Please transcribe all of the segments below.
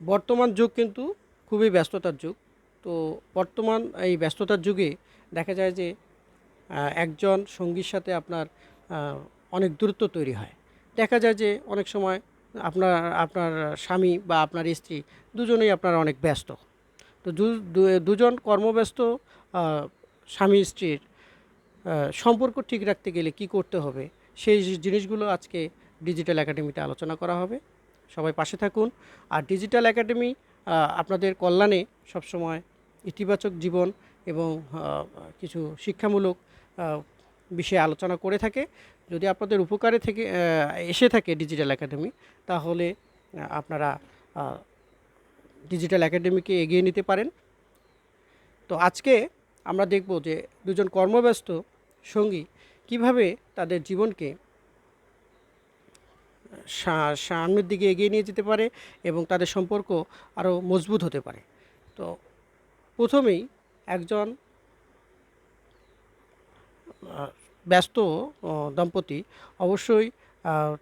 বর্তমান যুগ কিন্তু খুবই ব্যস্ততার যুগ। তো বর্তমান এই ব্যস্ততার যুগে দেখা যায় যে একজন সঙ্গীর সাথে আপনার অনেক দূরত্ব তৈরি হয়। দেখা যায় যে অনেক সময় আপনার আপনার স্বামী বা আপনার স্ত্রী দুজনেই আপনার অনেক ব্যস্ত। তো দুজন কর্মব্যস্ত স্বামী স্ত্রীর সম্পর্ক ঠিক রাখতে গেলে কি করতে হবে? সেই জিনিসগুলো আজকে ডিজিটাল একাডেমিতে আলোচনা করা হবে। সবাই পাশে থাকুন। আর ডিজিটাল একাডেমি আপনাদের কল্যাণে সবসময় ইতিবাচক জীবন এবং কিছু শিক্ষামূলক বিষয়ে আলোচনা করে থাকে। যদি আপনাদের উপকারে থেকে এসে থাকে ডিজিটাল একাডেমি, তাহলে আপনারা ডিজিটাল একাডেমিকে এগিয়ে নিতে পারেন। তো আজকে আমরা দেখব যে দুজন কর্মব্যস্ত সঙ্গী কীভাবে তাদের জীবনকে সামনের দিকে এগিয়ে নিয়ে যেতে পারে এবং তাদের সম্পর্ক আরও মজবুত হতে পারে। তো প্রথমেই একজন ব্যস্ত দম্পতি অবশ্যই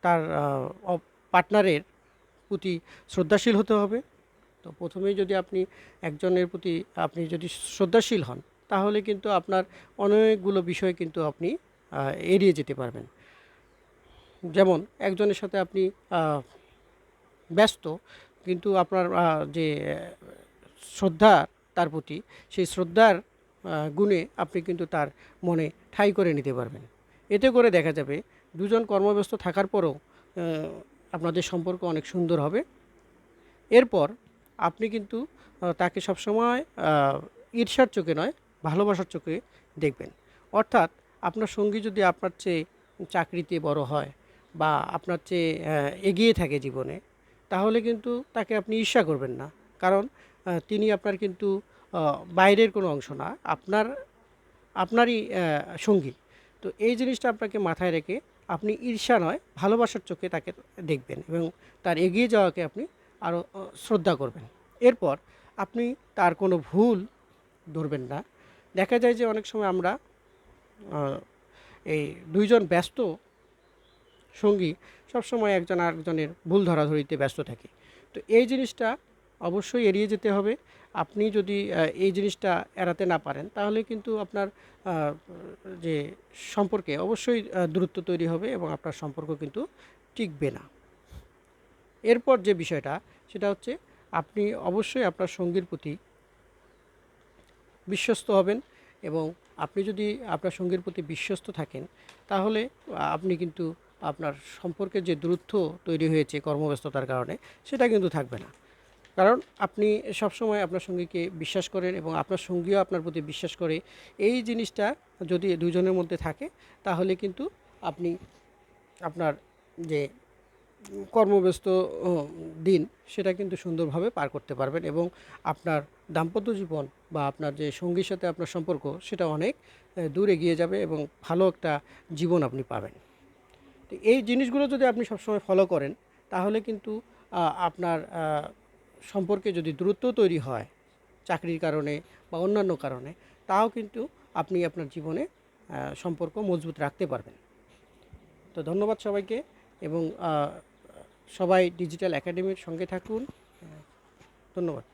তার পার্টনারের প্রতি শ্রদ্ধাশীল হতে হবে। তো প্রথমেই যদি আপনি একজনের প্রতি আপনি যদি শ্রদ্ধাশীল হন, তাহলে কিন্তু আপনার অনেকগুলো বিষয় কিন্তু আপনি এড়িয়ে যেতে পারবেন। যেমন একজনের সাথে আপনি ব্যস্ত, কিন্তু আপনার যে, শ্রদ্ধা তার প্রতি, সেই শ্রদ্ধার গুণে আপনি কিন্তু তার মনে ঠাঁই করে নিতে পারবেন। এতে করে দেখা যাবে দুজন কর্মব্যস্ত থাকার পরেও আপনাদের সম্পর্ক অনেক সুন্দর হবে। এরপর আপনি কিন্তু তাকে সবসময় ঈর্ষার চোখে নয়, ভালোবাসার চোখে দেখবেন। অর্থাৎ আপনার সঙ্গী যদি আপনার চেয়ে চাকরিতে বড় হয় বা আপনার চেয়ে এগিয়ে থাকে জীবনে, তাহলে কিন্তু তাকে আপনি ঈর্ষা করবেন না। কারণ তিনি আপনার কিন্তু বাইরের কোনো অংশ না, আপনার, আপনারই সঙ্গী। তো এই জিনিসটা আপনাকে মাথায় রেখে আপনি ঈর্ষা নয়, ভালোবাসার চোখে তাকে দেখবেন এবং তার এগিয়ে যাওয়াকে আপনি আরও শ্রদ্ধা করবেন। এরপর আপনি তার কোনো ভুল ধরবেন না। দেখা যায় যে অনেক সময় আমরা এই দুইজন ব্যস্ত সঙ্গী সবসময় একজন আরেকজনের ভুল ধরাধরিতে ব্যস্ত থাকে। তো এই জিনিসটা অবশ্যই এড়িয়ে যেতে হবে। আপনি যদি এই জিনিসটা এড়াতে না পারেন, তাহলে কিন্তু আপনার যে সম্পর্কে অবশ্যই দূরত্ব তৈরি হবে এবং আপনার সম্পর্ক কিন্তু টিকবে না। এরপর যে বিষয়টা, সেটা হচ্ছে আপনি অবশ্যই আপনার সঙ্গীর প্রতি বিশ্বস্ত হবেন এবং আপনি যদি আপনার সঙ্গীর প্রতি বিশ্বস্ত থাকেন, তাহলে আপনি কিন্তু আপনার সম্পর্কের যে দূরত্ব তৈরি হয়েছে কর্মব্যস্ততার কারণে, সেটা কিন্তু থাকবে না। কারণ আপনি সবসময় আপনার সঙ্গীকে বিশ্বাস করেন এবং আপনার সঙ্গীও আপনার প্রতি বিশ্বাস করে। এই জিনিসটা যদি দুজনের মধ্যে থাকে, তাহলে কিন্তু আপনি আপনার যে কর্মব্যস্ত দিন, সেটা কিন্তু সুন্দরভাবে পার করতে পারবেন এবং আপনার দাম্পত্য জীবন বা আপনার যে সঙ্গীর সাথে আপনার সম্পর্ক, সেটা অনেক দূর এগিয়ে যাবে এবং ভালো একটা জীবন আপনি পাবেন। তো এই জিনিসগুলো যদি আপনি সবসময় ফলো করেন, তাহলে কিন্তু আপনার সম্পর্কে যদি দূরত্ব তৈরি হয় চাকরির কারণে বা অন্যান্য কারণে, তাও কিন্তু আপনি আপনার জীবনে সম্পর্ক মজবুত রাখতে পারবেন। তো ধন্যবাদ সবাইকে এবং সবাই ডিজিটাল একাডেমির সঙ্গে থাকুন। ধন্যবাদ।